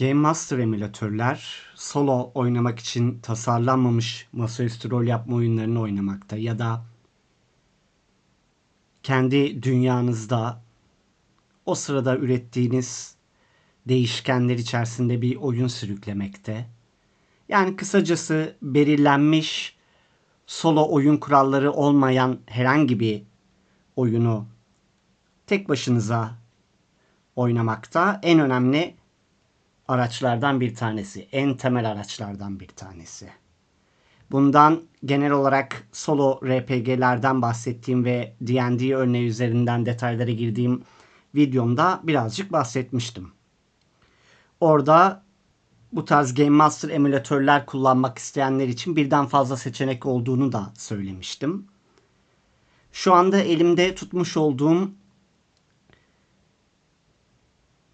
Game Master emülatörler solo oynamak için tasarlanmamış masaüstü rol yapma oyunlarını oynamakta ya da kendi dünyanızda o sırada ürettiğiniz değişkenler içerisinde bir oyun sürüklemekte. Yani kısacası belirlenmiş solo oyun kuralları olmayan herhangi bir oyunu tek başınıza oynamakta en önemli araçlardan bir tanesi. En temel araçlardan bir tanesi. Bundan genel olarak solo RPG'lerden bahsettiğim ve D&D örneği üzerinden detaylara girdiğim videomda birazcık bahsetmiştim. Orada bu tarz Game Master emülatörler kullanmak isteyenler için birden fazla seçenek olduğunu da söylemiştim. Şu anda elimde tutmuş olduğum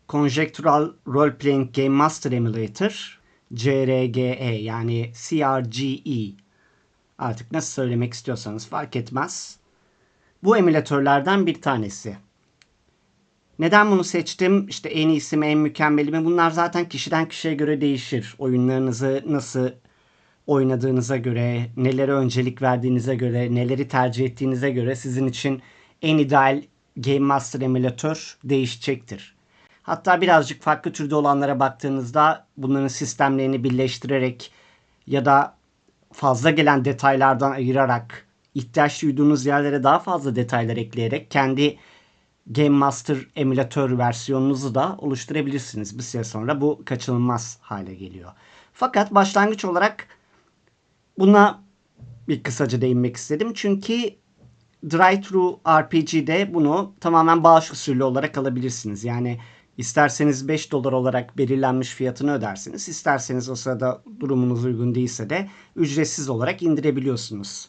Conjectural Role Playing Game Master Emulator CRGE yani CRGE artık nasıl söylemek istiyorsanız fark etmez. Bu emülatörlerden bir tanesi. Neden bunu seçtim? İşte en iyisi mi, en mükemmeli mi? Bunlar zaten kişiden kişiye göre değişir. Oyunlarınızı nasıl oynadığınıza göre, nelere öncelik verdiğinize göre, neleri tercih ettiğinize göre sizin için en ideal Game Master emülatör değişecektir. Hatta birazcık farklı türde olanlara baktığınızda bunların sistemlerini birleştirerek ya da fazla gelen detaylardan ayırarak ihtiyaç duyduğunuz yerlere daha fazla detaylar ekleyerek kendi Game Master emülatör versiyonunuzu da oluşturabilirsiniz. Bir süre sonra bu kaçınılmaz hale geliyor. Fakat başlangıç olarak buna bir kısaca değinmek istedim. Çünkü Drive-Thru RPG'de bunu tamamen bağış usulü olarak alabilirsiniz. Yani isterseniz 5 dolar olarak belirlenmiş fiyatını ödersiniz. İsterseniz o sırada durumunuz uygun değilse de ücretsiz olarak indirebiliyorsunuz.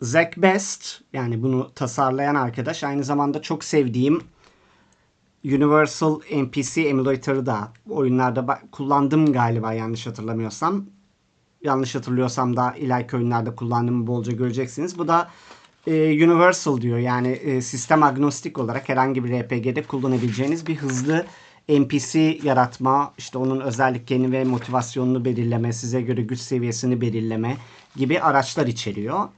Zack Best yani bunu tasarlayan arkadaş aynı zamanda çok sevdiğim Universal NPC Emulator'ı da oyunlarda kullandım galiba yanlış hatırlamıyorsam. Yanlış hatırlıyorsam da ileriki oyunlarda kullandığımı bolca göreceksiniz. Bu da e, Universal diyor yani e, sistem agnostik olarak herhangi bir RPG'de kullanabileceğiniz bir hızlı NPC yaratma, işte onun özelliklerini ve motivasyonunu belirleme, size göre güç seviyesini belirleme gibi araçlar içeriyor.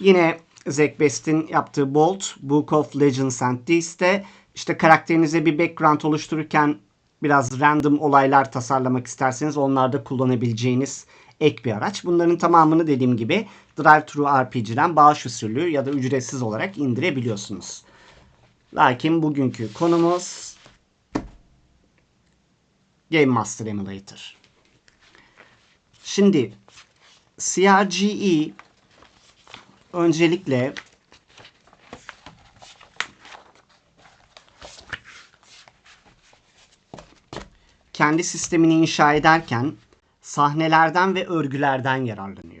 Yine Zack Best'in yaptığı Bolt, Book of Legends and Deeds'te işte karakterinize bir background oluştururken biraz random olaylar tasarlamak isterseniz onlarda kullanabileceğiniz ek bir araç. Bunların tamamını dediğim gibi Drive-Thru RPG'den bağış usulü ya da ücretsiz olarak indirebiliyorsunuz. Lakin bugünkü konumuz Game Master Emulator. Şimdi CRGE öncelikle kendi sistemini inşa ederken sahnelerden ve örgülerden yararlanıyor.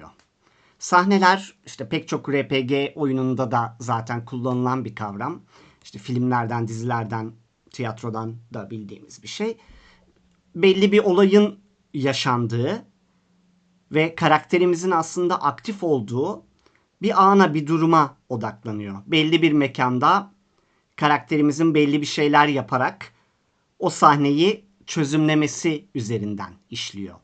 Sahneler işte pek çok RPG oyununda da zaten kullanılan bir kavram. İşte filmlerden, dizilerden, tiyatrodan da bildiğimiz bir şey. Belli bir olayın yaşandığı ve karakterimizin aslında aktif olduğu bir ana, bir duruma odaklanıyor. Belli bir mekanda karakterimizin belli bir şeyler yaparak o sahneyi çözümlemesi üzerinden işliyor.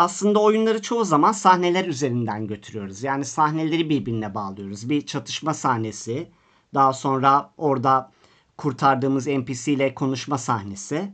Aslında oyunları çoğu zaman sahneler üzerinden götürüyoruz. Yani sahneleri birbirine bağlıyoruz. Bir çatışma sahnesi, daha sonra orada kurtardığımız NPC ile konuşma sahnesi.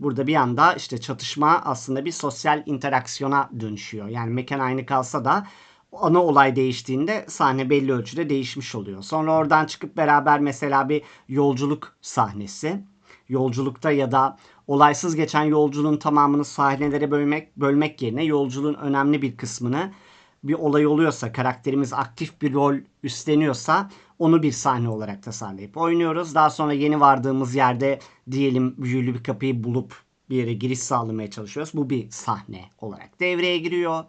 Burada bir anda işte çatışma aslında bir sosyal interaksiyona dönüşüyor. Yani mekan aynı kalsa da ana olay değiştiğinde sahne belli ölçüde değişmiş oluyor. Sonra oradan çıkıp beraber mesela bir yolculuk sahnesi. Yolculukta ya da olaysız geçen yolculuğun tamamını sahnelere bölmek, bölmek yerine yolculuğun önemli bir kısmını bir olay oluyorsa, karakterimiz aktif bir rol üstleniyorsa onu bir sahne olarak tasarlayıp oynuyoruz. Daha sonra yeni vardığımız yerde diyelim büyülü bir kapıyı bulup bir yere giriş sağlamaya çalışıyoruz. Bu bir sahne olarak devreye giriyor.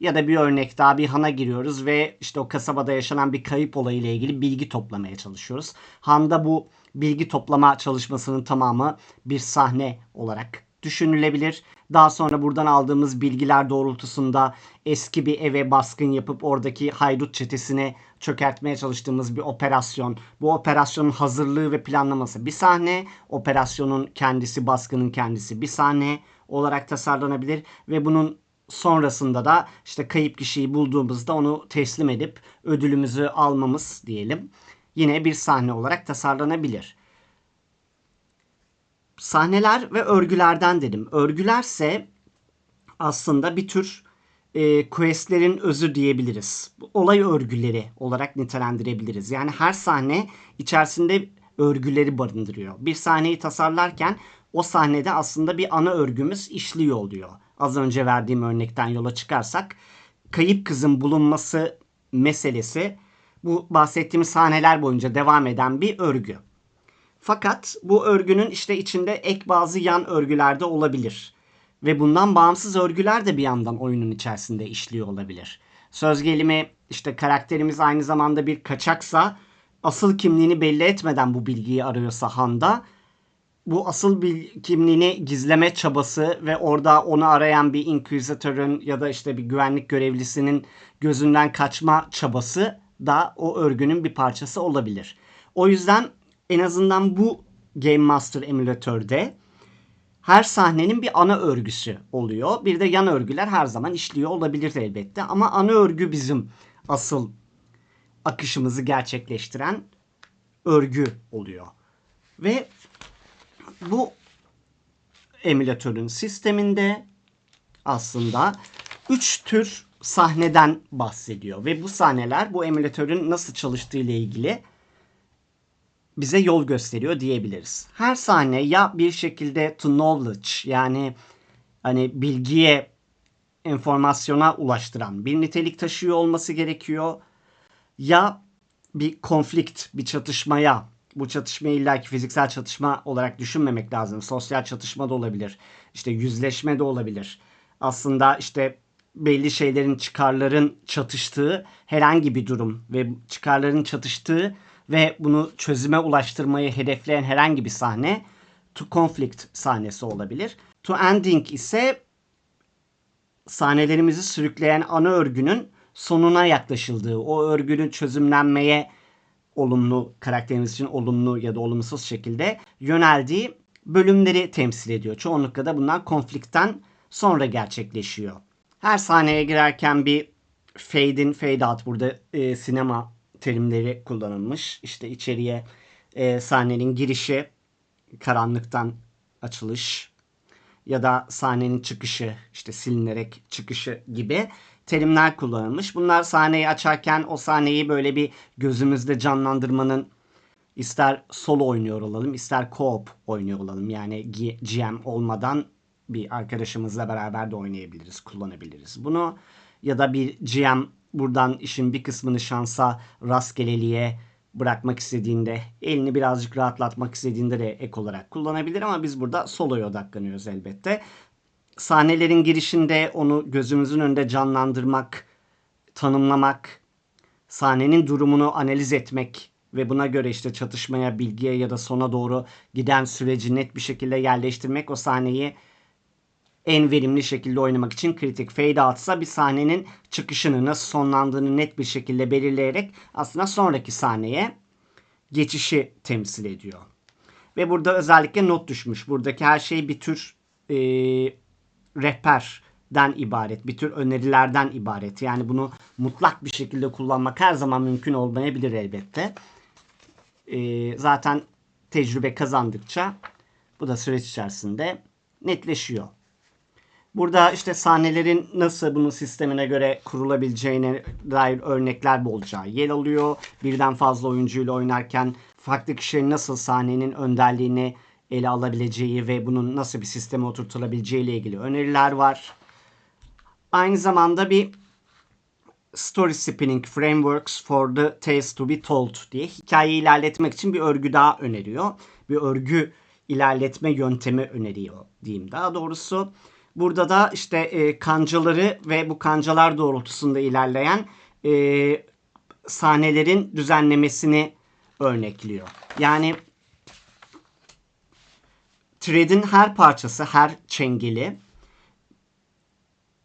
Ya da bir örnek daha bir hana giriyoruz ve işte o kasabada yaşanan bir kayıp olayıyla ilgili bilgi toplamaya çalışıyoruz. Handa bu bilgi toplama çalışmasının tamamı bir sahne olarak düşünülebilir. Daha sonra buradan aldığımız bilgiler doğrultusunda eski bir eve baskın yapıp oradaki haydut çetesine çökertmeye çalıştığımız bir operasyon. Bu operasyonun hazırlığı ve planlaması bir sahne. Operasyonun kendisi, baskının kendisi bir sahne olarak tasarlanabilir ve bunun sonrasında da işte kayıp kişiyi bulduğumuzda onu teslim edip ödülümüzü almamız diyelim. Yine bir sahne olarak tasarlanabilir. Sahneler ve örgülerden dedim. Örgülerse aslında bir tür e, questlerin özü diyebiliriz. Olay örgüleri olarak nitelendirebiliriz. Yani her sahne içerisinde örgüleri barındırıyor. Bir sahneyi tasarlarken o sahnede aslında bir ana örgümüz işliyor oluyor. Az önce verdiğim örnekten yola çıkarsak kayıp kızın bulunması meselesi bu bahsettiğimiz sahneler boyunca devam eden bir örgü. Fakat bu örgünün işte içinde ek bazı yan örgüler de olabilir. Ve bundan bağımsız örgüler de bir yandan oyunun içerisinde işliyor olabilir. Söz gelimi işte karakterimiz aynı zamanda bir kaçaksa asıl kimliğini belli etmeden bu bilgiyi arıyorsa Handa bu asıl bir kimliğini gizleme çabası ve orada onu arayan bir inkvizitörün ya da işte bir güvenlik görevlisinin gözünden kaçma çabası da o örgünün bir parçası olabilir. O yüzden en azından bu Game Master emülatörde her sahnenin bir ana örgüsü oluyor. Bir de yan örgüler her zaman işliyor olabilir elbette. Ama ana örgü bizim asıl akışımızı gerçekleştiren örgü oluyor. Ve bu emülatörün sisteminde aslında 3 tür sahneden bahsediyor ve bu sahneler bu emülatörün nasıl çalıştığı ile ilgili bize yol gösteriyor diyebiliriz. Her sahne ya bir şekilde to knowledge yani hani bilgiye, informasyona ulaştıran bir nitelik taşıyor olması gerekiyor. Ya bir konflikt, bir çatışmaya, bu çatışmayı illaki fiziksel çatışma olarak düşünmemek lazım. Sosyal çatışma da olabilir. İşte yüzleşme de olabilir. Aslında işte belli şeylerin çıkarların çatıştığı herhangi bir durum ve çıkarların çatıştığı ve bunu çözüme ulaştırmayı hedefleyen herhangi bir sahne to conflict sahnesi olabilir. To ending ise sahnelerimizi sürükleyen ana örgünün sonuna yaklaşıldığı, o örgünün çözümlenmeye olumlu, karakterimiz için olumlu ya da olumsuz şekilde yöneldiği bölümleri temsil ediyor. Çoğunlukla da bunlar konflikten sonra gerçekleşiyor. Her sahneye girerken bir fade in, fade out burada e, sinema terimleri kullanılmış. İşte içeriye e, sahnenin girişi, karanlıktan açılış ya da sahnenin çıkışı, işte silinerek çıkışı gibi terimler kullanılmış. Bunlar sahneyi açarken o sahneyi böyle bir gözümüzde canlandırmanın ister solo oynuyor olalım, ister co-op oynuyor olalım. Yani GM olmadan bir arkadaşımızla beraber de oynayabiliriz, kullanabiliriz. Bunu ya da bir GM buradan işin bir kısmını şansa, rastgeleliğe bırakmak istediğinde, elini birazcık rahatlatmak istediğinde de ek olarak kullanabilir ama biz burada soloya odaklanıyoruz elbette. Sahnelerin girişinde onu gözümüzün önünde canlandırmak, tanımlamak, sahnenin durumunu analiz etmek ve buna göre işte çatışmaya, bilgiye ya da sona doğru giden süreci net bir şekilde yerleştirmek o sahneyi en verimli şekilde oynamak için kritik. Fade out ise bir sahnenin çıkışını nasıl sonlandığını net bir şekilde belirleyerek aslında sonraki sahneye geçişi temsil ediyor. Ve burada özellikle not düşmüş. Buradaki her şey bir tür e, rehberden ibaret, bir tür önerilerden ibaret. Yani bunu mutlak bir şekilde kullanmak her zaman mümkün olmayabilir elbette. E, zaten tecrübe kazandıkça bu da süreç içerisinde netleşiyor. Burada işte sahnelerin nasıl bunun sistemine göre kurulabileceğine dair örnekler bolca yer alıyor. Birden fazla oyuncuyla oynarken farklı kişilerin nasıl sahnenin önderliğini ele alabileceği ve bunun nasıl bir sisteme oturtulabileceği ile ilgili öneriler var. Aynı zamanda bir Story Spinning Frameworks for the Tales to be Told diye hikayeyi ilerletmek için bir örgü daha öneriyor. Bir örgü ilerletme yöntemi öneriyor diyeyim daha doğrusu. Burada da işte e, kancaları ve bu kancalar doğrultusunda ilerleyen e, sahnelerin düzenlemesini örnekliyor. Yani thread'in her parçası, her çengeli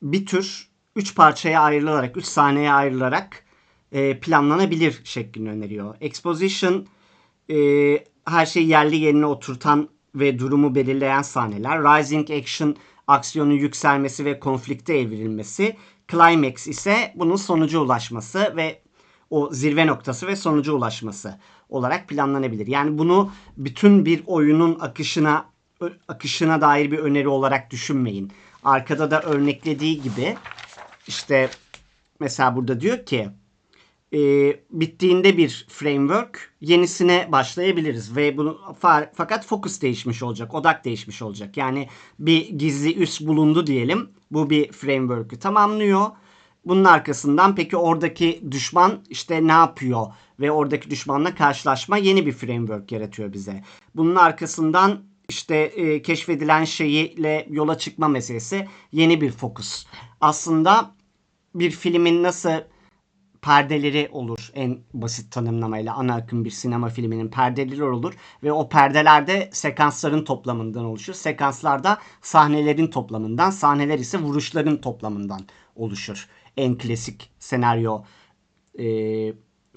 bir tür üç parçaya ayrılarak, üç sahneye ayrılarak e, planlanabilir şeklini öneriyor. Exposition e, her şeyi yerli yerine oturtan ve durumu belirleyen sahneler. Rising action aksiyonun yükselmesi ve konflikte evrilmesi. Climax ise bunun sonuca ulaşması ve o zirve noktası ve sonuca ulaşması olarak planlanabilir. Yani bunu bütün bir oyunun akışına akışına dair bir öneri olarak düşünmeyin. Arkada da örneklediği gibi işte mesela burada diyor ki e, bittiğinde bir framework yenisine başlayabiliriz ve bunu fakat fokus değişmiş olacak, odak değişmiş olacak. Yani bir gizli üs bulundu diyelim. Bu bir framework'ü tamamlıyor. Bunun arkasından peki oradaki düşman işte ne yapıyor ve oradaki düşmanla karşılaşma yeni bir framework yaratıyor bize. Bunun arkasından işte e, keşfedilen şeyiyle yola çıkma meselesi yeni bir fokus. Aslında bir filmin nasıl perdeleri olur en basit tanımlamayla ana akım bir sinema filminin perdeleri olur ve o perdelerde sekansların toplamından oluşur. Sekanslarda sahnelerin toplamından, sahneler ise vuruşların toplamından oluşur. En klasik senaryo e,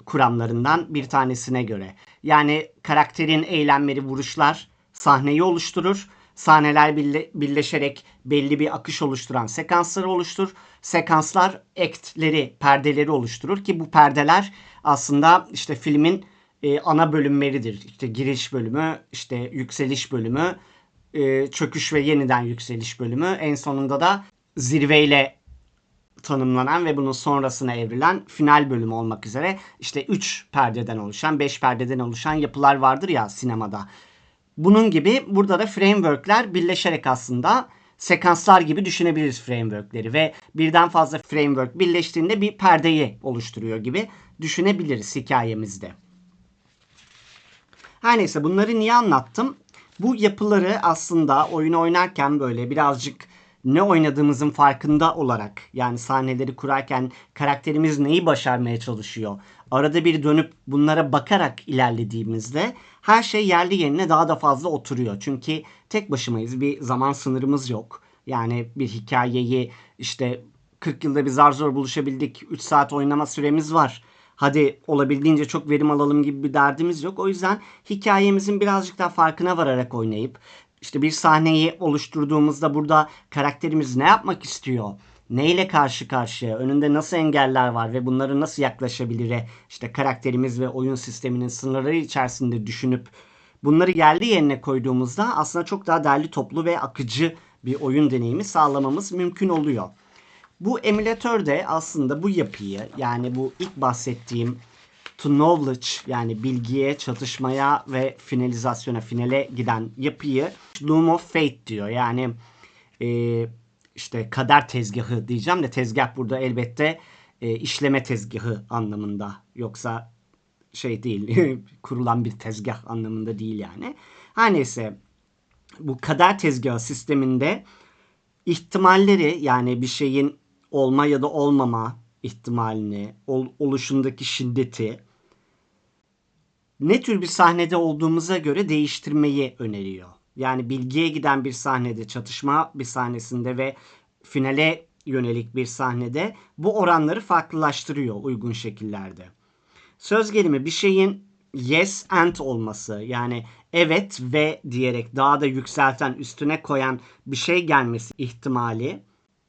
kuramlarından bir tanesine göre. Yani karakterin eylemleri, vuruşlar sahneyi oluşturur. Sahneler birleşerek belli bir akış oluşturan sekansları oluşturur. Sekanslar actleri, perdeleri oluşturur ki bu perdeler aslında işte filmin e, ana bölümleridir. İşte giriş bölümü, işte yükseliş bölümü, e, çöküş ve yeniden yükseliş bölümü. En sonunda da zirveyle tanımlanan ve bunun sonrasına evrilen final bölümü olmak üzere işte 3 perdeden oluşan, 5 perdeden oluşan yapılar vardır ya sinemada. Bunun gibi burada da frameworkler birleşerek aslında sekanslar gibi düşünebiliriz frameworkleri ve birden fazla framework birleştiğinde bir perdeyi oluşturuyor gibi düşünebiliriz hikayemizde. Her neyse bunları niye anlattım? Bu yapıları aslında oyunu oynarken böyle birazcık ne oynadığımızın farkında olarak yani sahneleri kurarken karakterimiz neyi başarmaya çalışıyor. Arada bir dönüp bunlara bakarak ilerlediğimizde her şey yerli yerine daha da fazla oturuyor. Çünkü tek başımayız. Bir zaman sınırımız yok. Yani bir hikayeyi işte 40 yılda bir zar zor buluşabildik. 3 saat oynama süremiz var. Hadi olabildiğince çok verim alalım gibi bir derdimiz yok. O yüzden hikayemizin birazcık daha farkına vararak oynayıp işte bir sahneyi oluşturduğumuzda burada karakterimiz ne yapmak istiyor? Neyle karşı karşıya? Önünde nasıl engeller var ve bunları nasıl yaklaşabilir? İşte karakterimiz ve oyun sisteminin sınırları içerisinde düşünüp bunları geldi yerine koyduğumuzda aslında çok daha değerli toplu ve akıcı bir oyun deneyimi sağlamamız mümkün oluyor. Bu emülatör de aslında bu yapıyı yani bu ilk bahsettiğim to knowledge yani bilgiye, çatışmaya ve finalizasyona, finale giden yapıyı Loom of Fate diyor. Yani e, işte kader tezgahı diyeceğim de tezgah burada elbette e, işleme tezgahı anlamında. Yoksa şey değil kurulan bir tezgah anlamında değil yani. Her neyse bu kader tezgahı sisteminde ihtimalleri yani bir şeyin olma ya da olmama ihtimalini, ol, oluşundaki şiddeti ne tür bir sahnede olduğumuza göre değiştirmeyi öneriyor. Yani bilgiye giden bir sahnede, çatışma bir sahnesinde ve finale yönelik bir sahnede bu oranları farklılaştırıyor uygun şekillerde. Söz gelimi bir şeyin yes and olması yani evet ve diyerek daha da yükselten üstüne koyan bir şey gelmesi ihtimali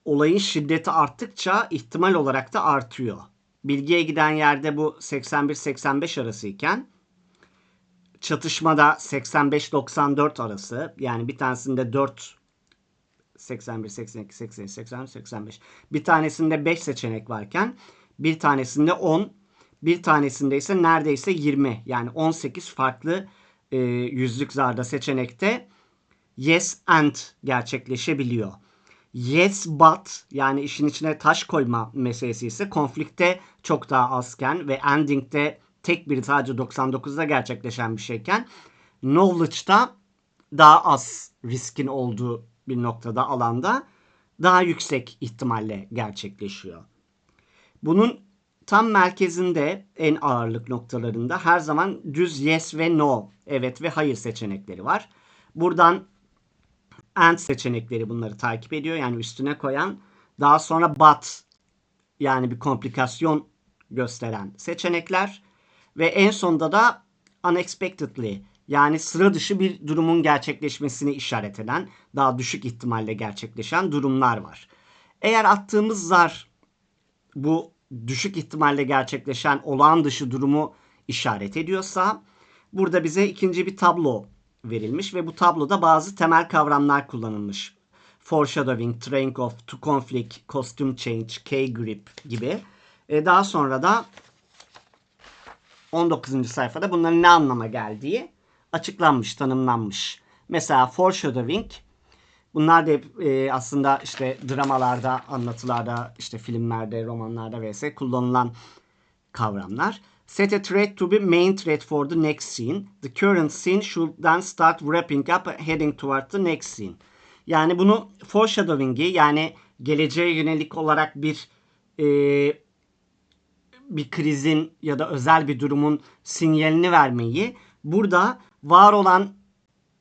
olayın şiddeti arttıkça ihtimal olarak da artıyor. Bilgiye giden yerde bu 81-85 arasıyken çatışmada 85-94 arası yani bir tanesinde 4 81, 82, 83, 84, 85. Bir tanesinde 5 seçenek varken bir tanesinde 10, bir tanesinde ise neredeyse 20 yani 18 farklı e, yüzlük zarda seçenekte yes and gerçekleşebiliyor. Yes but yani işin içine taş koyma meselesi ise konflikte çok daha azken ve ending'de tek bir sadece 99'da gerçekleşen bir şeyken knowledge'da daha az riskin olduğu bir noktada alanda daha yüksek ihtimalle gerçekleşiyor. Bunun tam merkezinde en ağırlık noktalarında her zaman düz yes ve no, evet ve hayır seçenekleri var. Buradan and seçenekleri bunları takip ediyor. Yani üstüne koyan. Daha sonra but yani bir komplikasyon gösteren seçenekler ve en sonda da unexpectedly yani sıra dışı bir durumun gerçekleşmesini işaret eden daha düşük ihtimalle gerçekleşen durumlar var. Eğer attığımız zar bu düşük ihtimalle gerçekleşen olağan dışı durumu işaret ediyorsa burada bize ikinci bir tablo verilmiş ve bu tabloda bazı temel kavramlar kullanılmış. Foreshadowing, Train of, To Conflict, Costume Change, K-Grip gibi. E daha sonra da 19. sayfada bunların ne anlama geldiği açıklanmış, tanımlanmış. Mesela foreshadowing bunlar da hep e, aslında işte dramalarda, anlatılarda, işte filmlerde, romanlarda vs kullanılan kavramlar. Set a threat to be main threat for the next scene. The current scene should then start wrapping up heading toward the next scene. Yani bunu foreshadowing'i yani geleceğe yönelik olarak bir e, bir krizin ya da özel bir durumun sinyalini vermeyi burada var olan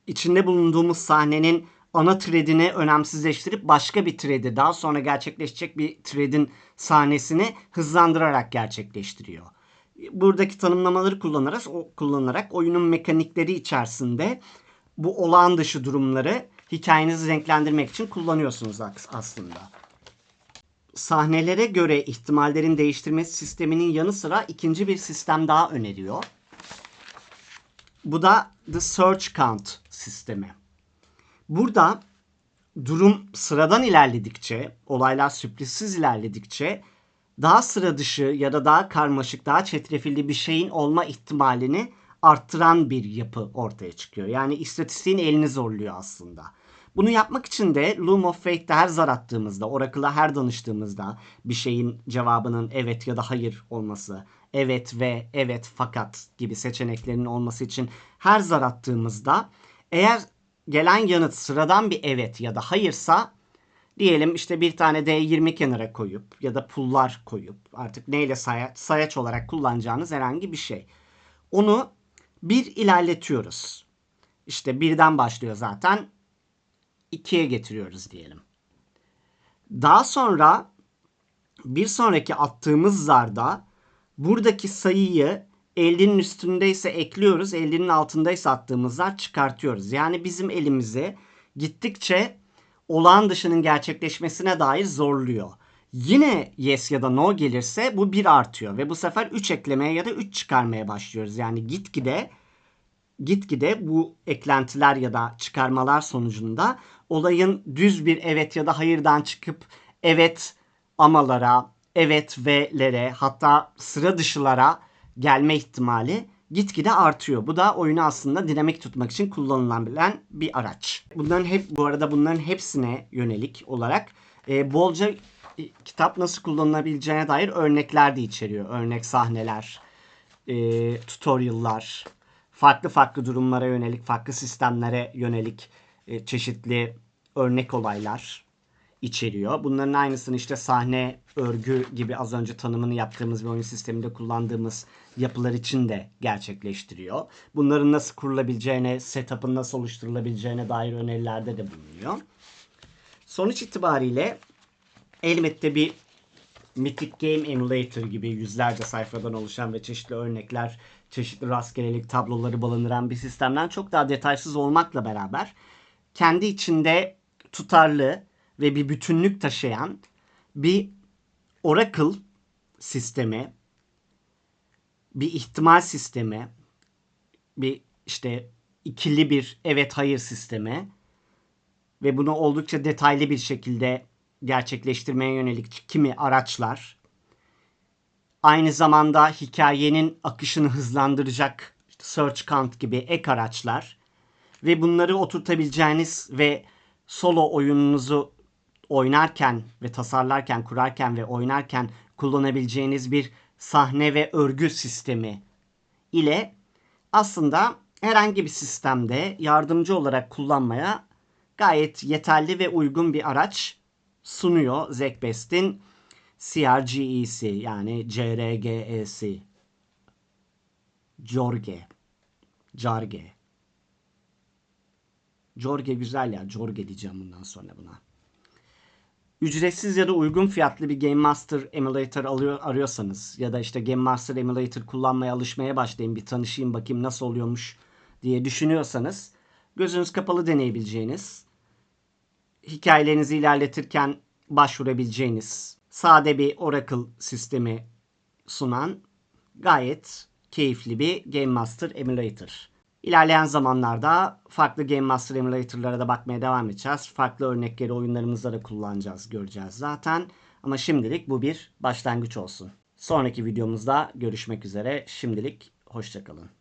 içinde bulunduğumuz sahnenin ana threadini önemsizleştirip başka bir thread'i daha sonra gerçekleşecek bir thread'in sahnesini hızlandırarak gerçekleştiriyor. Buradaki tanımlamaları kullanarak, kullanarak oyunun mekanikleri içerisinde bu olağan dışı durumları hikayenizi renklendirmek için kullanıyorsunuz aslında. Sahnelere göre ihtimallerin değiştirmesi sisteminin yanı sıra ikinci bir sistem daha öneriyor. Bu da The Search Count sistemi. Burada durum sıradan ilerledikçe, olaylar sürprizsiz ilerledikçe daha sıra dışı ya da daha karmaşık, daha çetrefilli bir şeyin olma ihtimalini arttıran bir yapı ortaya çıkıyor. Yani istatistiğin elini zorluyor aslında. Bunu yapmak için de Loom of Fate'de her zar attığımızda, Oracle'a her danıştığımızda bir şeyin cevabının evet ya da hayır olması, evet ve evet fakat gibi seçeneklerinin olması için her zar attığımızda eğer gelen yanıt sıradan bir evet ya da hayırsa diyelim işte bir tane D20 kenara koyup ya da pullar koyup artık neyle sayaç, sayaç olarak kullanacağınız herhangi bir şey. Onu bir ilerletiyoruz. İşte birden başlıyor zaten. 2'ye getiriyoruz diyelim. Daha sonra bir sonraki attığımız zarda buradaki sayıyı 50'nin üstündeyse ekliyoruz, 50'nin altındaysa attığımız zar çıkartıyoruz. Yani bizim elimizi gittikçe olağan dışının gerçekleşmesine dair zorluyor. Yine yes ya da no gelirse bu 1 artıyor ve bu sefer 3 eklemeye ya da 3 çıkarmaya başlıyoruz. Yani gitgide gitgide bu eklentiler ya da çıkarmalar sonucunda olayın düz bir evet ya da hayırdan çıkıp evet amalara, evet ve'lere hatta sıra dışılara gelme ihtimali gitgide artıyor. Bu da oyunu aslında dinamik tutmak için kullanılabilen bir araç. Bunların hep bu arada bunların hepsine yönelik olarak e, bolca e, kitap nasıl kullanılabileceğine dair örnekler de içeriyor. Örnek sahneler, e, tutorial'lar, farklı farklı durumlara yönelik, farklı sistemlere yönelik e, çeşitli örnek olaylar içeriyor. Bunların aynısını işte sahne, örgü gibi az önce tanımını yaptığımız bir oyun sisteminde kullandığımız yapılar için de gerçekleştiriyor. Bunların nasıl kurulabileceğine, setup'ın nasıl oluşturulabileceğine dair önerilerde de bulunuyor. Sonuç itibariyle elbette bir Mythic Game Emulator gibi yüzlerce sayfadan oluşan ve çeşitli örnekler, çeşitli rastgelelik tabloları barındıran bir sistemden çok daha detaysız olmakla beraber kendi içinde tutarlı ve bir bütünlük taşıyan bir Oracle sistemi, bir ihtimal sistemi, bir işte ikili bir evet hayır sistemi ve bunu oldukça detaylı bir şekilde gerçekleştirmeye yönelik kimi araçlar, aynı zamanda hikayenin akışını hızlandıracak search count gibi ek araçlar ve bunları oturtabileceğiniz ve solo oyununuzu oynarken ve tasarlarken, kurarken ve oynarken kullanabileceğiniz bir sahne ve örgü sistemi ile aslında herhangi bir sistemde yardımcı olarak kullanmaya gayet yeterli ve uygun bir araç sunuyor ZecBest'in CRGE'si yani CRGE'si. Jorge. Jarge. Jorge güzel ya. Jorge diyeceğim bundan sonra buna. Ücretsiz ya da uygun fiyatlı bir Game Master Emulator alıyor, arıyorsanız ya da işte Game Master Emulator kullanmaya alışmaya başlayayım bir tanışayım bakayım nasıl oluyormuş diye düşünüyorsanız gözünüz kapalı deneyebileceğiniz hikayelerinizi ilerletirken başvurabileceğiniz sade bir Oracle sistemi sunan gayet keyifli bir Game Master Emulator. İlerleyen zamanlarda farklı Game Master Emulator'lara da bakmaya devam edeceğiz. Farklı örnekleri oyunlarımızda da kullanacağız, göreceğiz zaten. Ama şimdilik bu bir başlangıç olsun. Sonraki videomuzda görüşmek üzere. Şimdilik hoşçakalın.